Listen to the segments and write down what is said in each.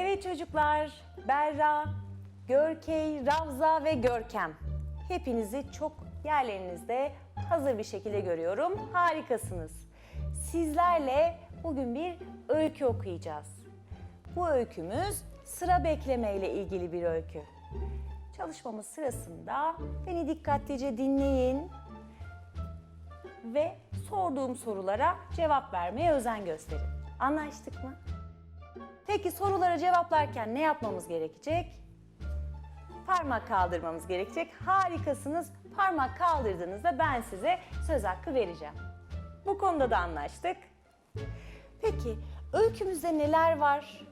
Evet çocuklar, Berra, Görkey, Ravza ve Görkem. Hepinizi çok yerlerinizde hazır bir şekilde görüyorum. Harikasınız. Sizlerle bugün bir öykü okuyacağız. Bu öykümüz sıra bekleme ile ilgili bir öykü. Çalışmamız sırasında beni dikkatlice dinleyin ve sorduğum sorulara cevap vermeye özen gösterin. Anlaştık mı? Peki sorulara cevaplarken ne yapmamız gerekecek? Parmak kaldırmamız gerekecek. Harikasınız. Parmak kaldırdığınızda ben size söz hakkı vereceğim. Bu konuda da anlaştık. Peki öykümüzde neler var?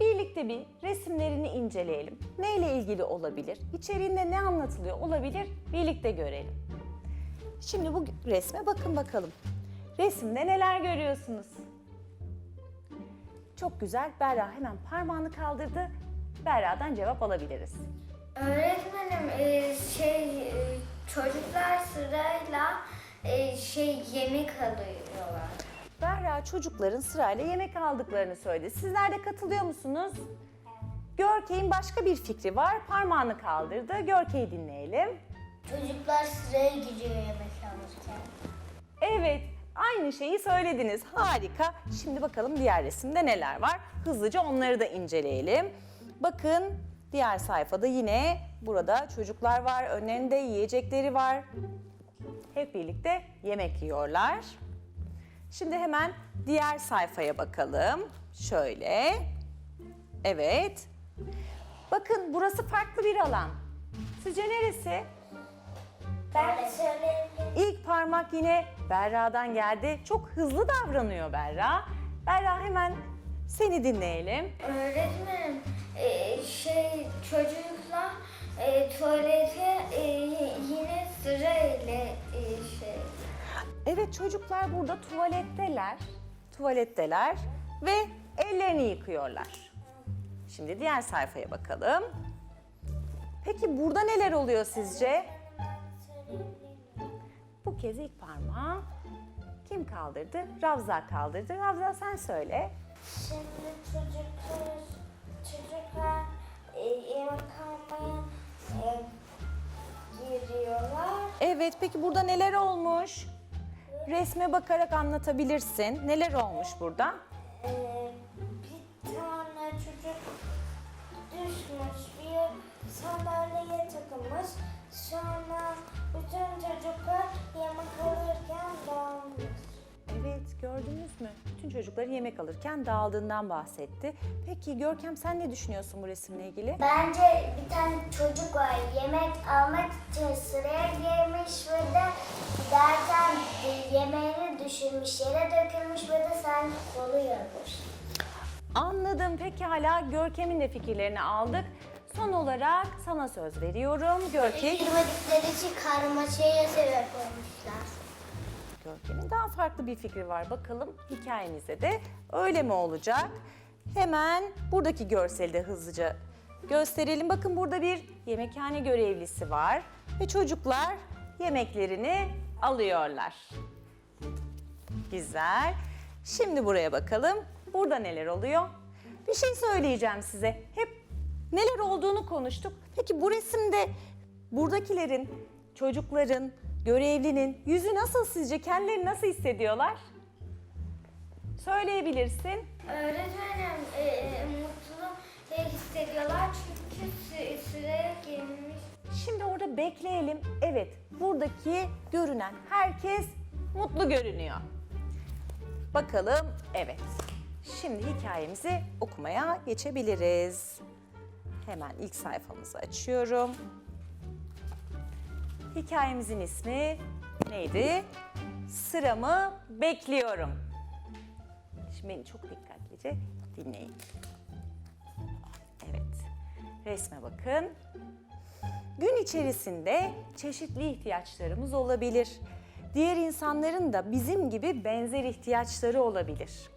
Birlikte bir resimlerini inceleyelim. Neyle ilgili olabilir? İçeriğinde ne anlatılıyor olabilir? Birlikte görelim. Şimdi bu resme bakın bakalım. Resimde neler görüyorsunuz? Çok güzel. Berra hemen parmağını kaldırdı. Berra'dan cevap alabiliriz. Öğretmenim e, şey e, çocuklar sırayla e, şey yemek alıyorlar. Berra çocukların sırayla yemek aldıklarını söyledi. Sizler de katılıyor musunuz? Görkey'in başka bir fikri var. Parmağını kaldırdı. Görkey'i dinleyelim. Çocuklar sıraya gidiyor yemek alırken. Evet, aynı şeyi söylediniz. Harika. Şimdi bakalım diğer resimde neler var. Hızlıca onları da inceleyelim. Bakın diğer sayfada yine burada çocuklar var. Önlerinde yiyecekleri var. Hep birlikte yemek yiyorlar. Şimdi hemen diğer sayfaya bakalım. Şöyle. Evet. Bakın burası farklı bir alan. Sizce neresi? Ben söyleyebilirim. İlk parmak yine Berra'dan geldi. Çok hızlı davranıyor Berra. Berra hemen seni dinleyelim. Öğretmenim e, şey çocuklar e, tuvalete e, yine sırayla e, şey. Evet çocuklar burada tuvaletteler. Tuvaletteler ve ellerini yıkıyorlar. Şimdi diğer sayfaya bakalım. Peki burada neler oluyor sizce? Bu kez ilk parmağı kim kaldırdı? Ravza kaldırdı. Ravza sen söyle. Şimdi çocuklar çocuklar e, yemek almaya e, giriyorlar. Evet, peki burada neler olmuş? Resme bakarak anlatabilirsin. Neler olmuş burada? Ee, bir tane çocukları yemek alırken dağıldığından bahsetti. Peki Görkem sen ne düşünüyorsun bu resimle ilgili? Bence bir tane çocuk var yemek almak için sıraya girmiş ve de giderken yemeğini düşürmüş, yere dökülmüş ve de sanki kolu yarılmış. Anladım. Pekala Görkem'in de fikirlerini aldık. Son olarak sana söz veriyorum. Görkem, Bilmedikleri için karmaşaya sebep olmuşlar. Görkem'in daha farklı bir fikri var. Bakalım hikayemizde de öyle mi olacak? Hemen buradaki görseli de hızlıca gösterelim. Bakın burada bir yemekhane görevlisi var ve çocuklar yemeklerini alıyorlar. Güzel. Şimdi buraya bakalım. Burada neler oluyor? Bir şey söyleyeceğim size. Hep neler olduğunu konuştuk. Peki bu resimde buradakilerin, çocukların, görevlinin yüzü nasıl sizce? Kendilerini nasıl hissediyorlar? Söyleyebilirsin. Öğretmenim e, mutlu e, hissediyorlar çünkü sı- sıraya girmiş. Şimdi orada bekleyelim. Evet, buradaki görünen herkes mutlu görünüyor. Bakalım, evet. Şimdi hikayemizi okumaya geçebiliriz. Hemen ilk sayfamızı açıyorum. Hikayemizin ismi neydi? Sıramı bekliyorum. Şimdi beni çok dikkatlice dinleyin. Evet, resme bakın. Gün içerisinde çeşitli ihtiyaçlarımız olabilir. Diğer insanların da bizim gibi benzer ihtiyaçları olabilir.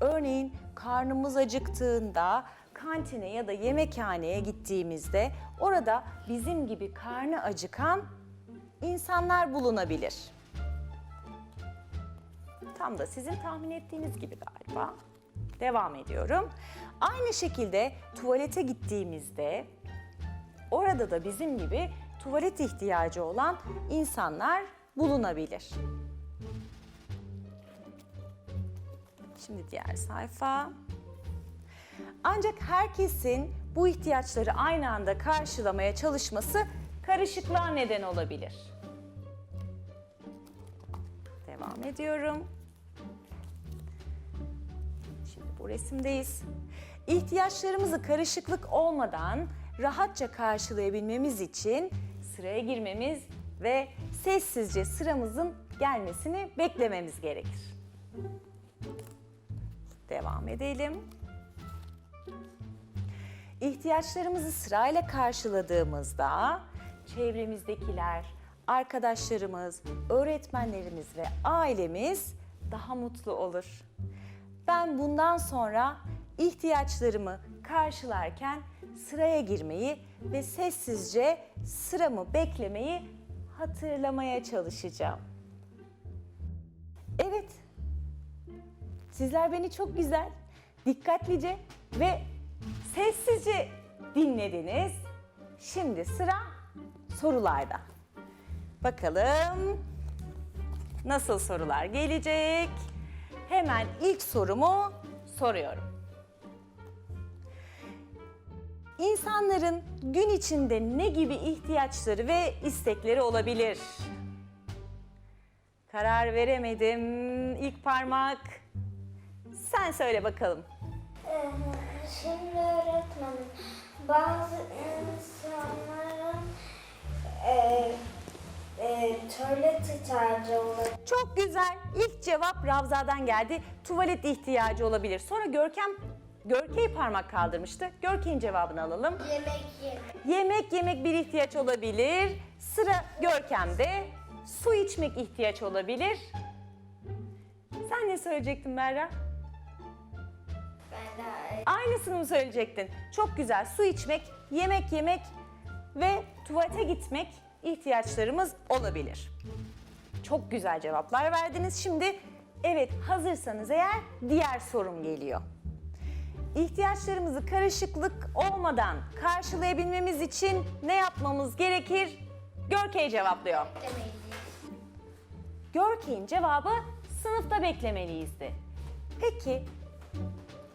Örneğin karnımız acıktığında kantine ya da yemekhaneye gittiğimizde orada bizim gibi karnı acıkan insanlar bulunabilir. Tam da sizin tahmin ettiğiniz gibi galiba. Devam ediyorum. Aynı şekilde tuvalete gittiğimizde orada da bizim gibi tuvalet ihtiyacı olan insanlar bulunabilir. Şimdi diğer sayfa. Ancak herkesin bu ihtiyaçları aynı anda karşılamaya çalışması karışıklığa neden olabilir. Devam ediyorum. Şimdi bu resimdeyiz. İhtiyaçlarımızı karışıklık olmadan rahatça karşılayabilmemiz için sıraya girmemiz ve sessizce sıramızın gelmesini beklememiz gerekir. Devam edelim. İhtiyaçlarımızı sırayla karşıladığımızda çevremizdekiler, arkadaşlarımız, öğretmenlerimiz ve ailemiz daha mutlu olur. Ben bundan sonra ihtiyaçlarımı karşılarken sıraya girmeyi ve sessizce sıramı beklemeyi hatırlamaya çalışacağım. Evet, Sizler beni çok güzel, dikkatlice ve sessizce dinlediniz. Şimdi sıra sorularda. Bakalım nasıl sorular gelecek? Hemen ilk sorumu soruyorum. İnsanların gün içinde ne gibi ihtiyaçları ve istekleri olabilir? Karar veremedim. İlk parmak. Sen söyle bakalım. Ee, Şimdi öğretmenim, bazı insanların e, e, tuvalet ihtiyacı olabilir. Çok güzel. İlk cevap Ravza'dan geldi. Tuvalet ihtiyacı olabilir. Sonra Görkem Görkey parmak kaldırmıştı. Görkey'in cevabını alalım. Yemek yemek. Yemek yemek bir ihtiyaç olabilir. Sıra Görkem'de. Su içmek ihtiyaç olabilir. Sen ne söyleyecektin Berra? Ben de Aynısını mı söyleyecektin? Çok güzel. Su içmek, yemek yemek ve tuvalete gitmek ihtiyaçlarımız olabilir. Çok güzel cevaplar verdiniz. Şimdi evet hazırsanız eğer diğer sorum geliyor. İhtiyaçlarımızı karışıklık olmadan karşılayabilmemiz için ne yapmamız gerekir? Görkey cevaplıyor. Görkey'in cevabı sınıfta beklemeliyizdi. Peki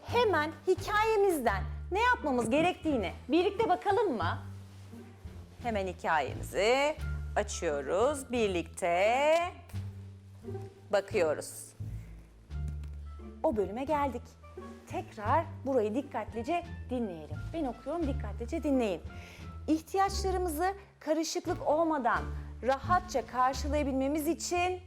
hemen hikayemizden ne yapmamız gerektiğini birlikte bakalım mı? Hemen hikayemizi açıyoruz birlikte bakıyoruz. O bölüme geldik. Tekrar burayı dikkatlice dinleyelim. Ben okuyorum dikkatlice dinleyin. İhtiyaçlarımızı karışıklık olmadan rahatça karşılayabilmemiz için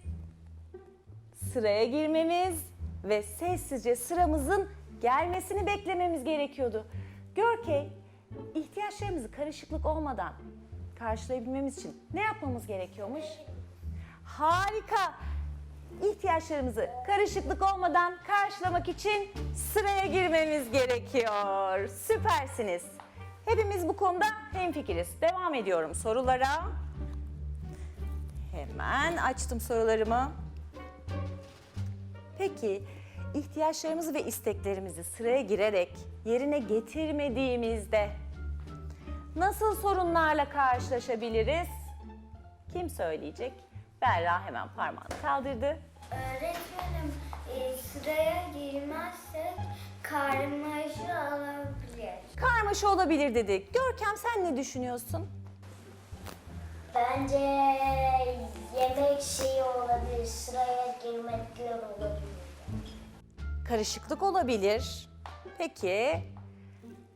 sıraya girmemiz ve sessizce sıramızın gelmesini beklememiz gerekiyordu. Görkey, ihtiyaçlarımızı karışıklık olmadan karşılayabilmemiz için ne yapmamız gerekiyormuş? Harika! İhtiyaçlarımızı karışıklık olmadan karşılamak için sıraya girmemiz gerekiyor. Süpersiniz. Hepimiz bu konuda hemfikiriz. Devam ediyorum sorulara. Hemen açtım sorularımı. Peki ihtiyaçlarımızı ve isteklerimizi sıraya girerek yerine getirmediğimizde nasıl sorunlarla karşılaşabiliriz? Kim söyleyecek? Berra hemen parmağını kaldırdı. Öğretmenim e, sıraya girmezsek karmaşa olabilir. Karmaşa olabilir dedik. Görkem sen ne düşünüyorsun? Bence yemek şeyi olabilir, sıraya girmekler olabilir. Karışıklık olabilir. Peki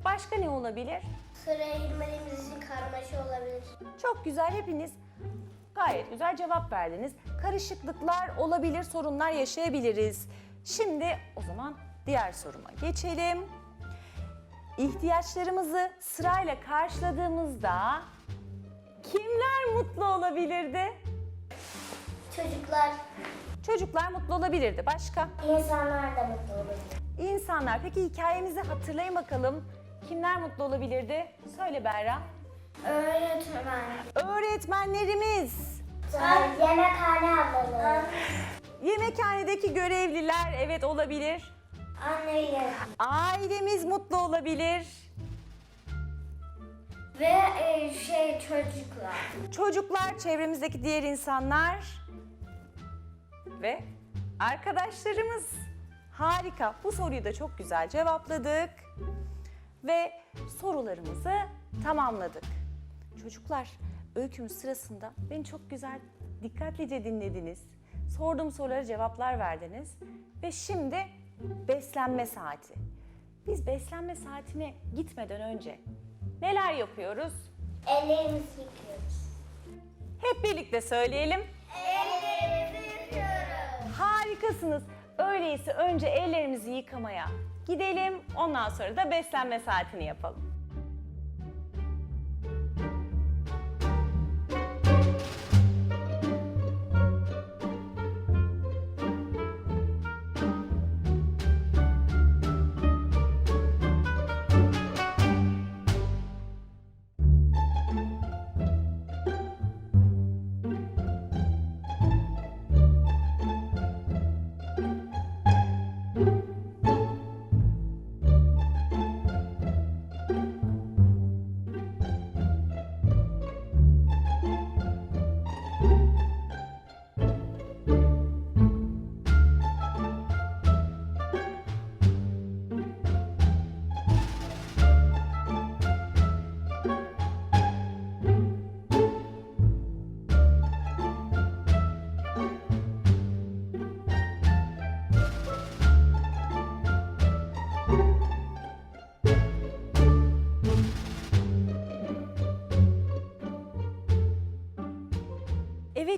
başka ne olabilir? Sıraya girmediğimiz için karmaşa olabilir. Çok güzel hepiniz gayet güzel cevap verdiniz. Karışıklıklar olabilir, sorunlar yaşayabiliriz. Şimdi o zaman diğer soruma geçelim. İhtiyaçlarımızı sırayla karşıladığımızda kimler mutlu olabilirdi? Çocuklar, Çocuklar mutlu olabilirdi. Başka? insanlar da mutlu olabilir. İnsanlar. Peki hikayemizi hatırlayın bakalım. Kimler mutlu olabilirdi? Söyle Berra. Öğretmen. Öğretmenlerimiz. Yemekhane ablaları. Yemekhanedeki görevliler evet olabilir. Anneyle. Ailemiz mutlu olabilir. Ve e, şey çocuklar. Çocuklar, çevremizdeki diğer insanlar ve arkadaşlarımız. Harika. Bu soruyu da çok güzel cevapladık. Ve sorularımızı tamamladık. Çocuklar, öykümüz sırasında beni çok güzel, dikkatlice dinlediniz. Sorduğum sorulara cevaplar verdiniz. Ve şimdi beslenme saati. Biz beslenme saatine gitmeden önce neler yapıyoruz? Ellerimizi yıkıyoruz. Hep birlikte söyleyelim. Ellerimizi yıkıyoruz. Harikasınız. Öyleyse önce ellerimizi yıkamaya gidelim. Ondan sonra da beslenme saatini yapalım.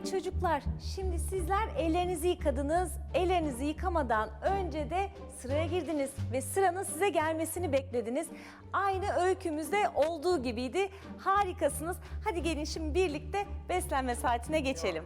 Evet çocuklar, şimdi sizler ellerinizi yıkadınız. Ellerinizi yıkamadan önce de sıraya girdiniz ve sıranın size gelmesini beklediniz. Aynı öykümüzde olduğu gibiydi. Harikasınız. Hadi gelin şimdi birlikte beslenme saatine geçelim.